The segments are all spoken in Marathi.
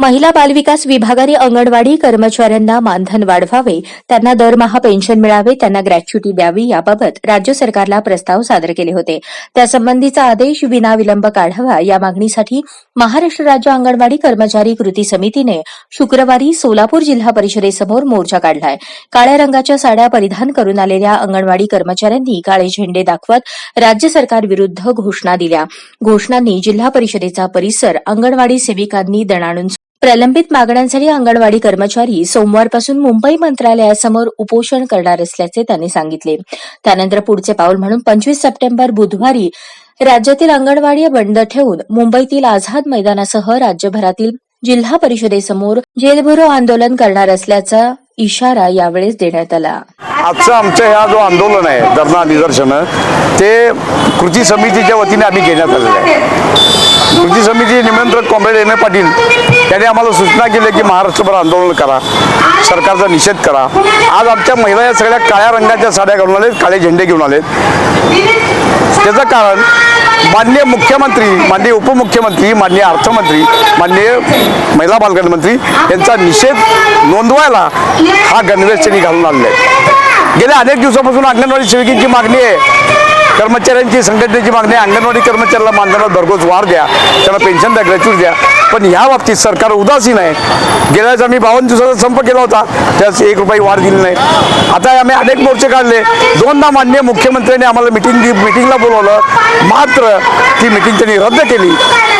महिला बालविकास विभागाने अंगणवाडी कर्मचाऱ्यांना मानधन वाढवावे त्यांना दरमहा पेन्शन मिळावे त्यांना ग्रॅच्युटी द्यावी याबाबत राज्य सरकारला प्रस्ताव सादर केले होते. त्यासंबंधीचा आदेश विनाविलंब काढावा या मागणीसाठी महाराष्ट्र राज्य अंगणवाडी कर्मचारी कृती समितीने शुक्रवारी सोलापूर जिल्हा परिषदेसमोर मोर्चा काढलाय. काळ्या रंगाच्या साड्या परिधान करून आलेल्या अंगणवाडी कर्मचाऱ्यांनी काळे झेंडे दाखवत राज्य सरकारविरुद्ध घोषणा दिल्या. घोषणांनी जिल्हा परिषदेचा परिसर अंगणवाडी सेविकांनी दणाणून प्रलंबित मागण्यांसाठी अंगणवाडी कर्मचारी सोमवारपासून मुंबई मंत्रालयासमोर उपोषण करणार असल्याचे त्यांनी सांगितले. त्यानंतर पुढचे पाऊल म्हणून पंचवीस सप्टेंबर बुधवारी राज्यातील अंगणवाडी बंद ठेवून मुंबईतील आझाद मैदानासह राज्यभरातील जिल्हा परिषदेसमोर जेलभरो आंदोलन करणार असल्याचा इशारा यावेळेस देण्यात आला. आजचं आमचं ह्या जो आंदोलन आहे धरणा निदर्शन ते कृती समितीच्या वतीने आम्ही घेण्यात आलेलं आहे. कृती समिती निमंत्रक कॉम्रेड एन ए पाटील यांनी आम्हाला सूचना केली की महाराष्ट्रभर आंदोलन करा सरकारचा निषेध करा. आज आमच्या महिला या सगळ्या काळ्या रंगाच्या साड्या घालून आलेत काळे झेंडे घेऊन आलेत. त्याचं कारण माननीय मुख्यमंत्री माननीय उपमुख्यमंत्री माननीय अर्थमंत्री माननीय महिला बालकल्याण मंत्री यांचा निषेध नोंदवायला हा गणवेश त्यांनी घालून आणले गेल्या अनेक दिवसापासून अंगणवाडी सेविकेची मागणी आहे. कर्मचाऱ्यांची संघटनेची मागणी अंगणवाडी कर्मचाऱ्याला मानधनात भरघोस वाढ द्या. त्याला पेन्शन द्या ग्रॅच्युटी द्या. पण ह्या बाबतीत सरकार उदासीन आहे. गेल्याच आम्ही बावन्न दिवसाचा संप केला होता. त्यास एक रुपये वाढ दिली नाही. आता आम्ही अनेक मोर्चे काढले. दोनदा माननीय मुख्यमंत्र्यांनी आम्हाला मिटिंग मिटिंगला बोलवलं. मात्र ती मिटिंग त्यांनी रद्द केली.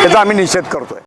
त्याचा आम्ही निषेध करतोय.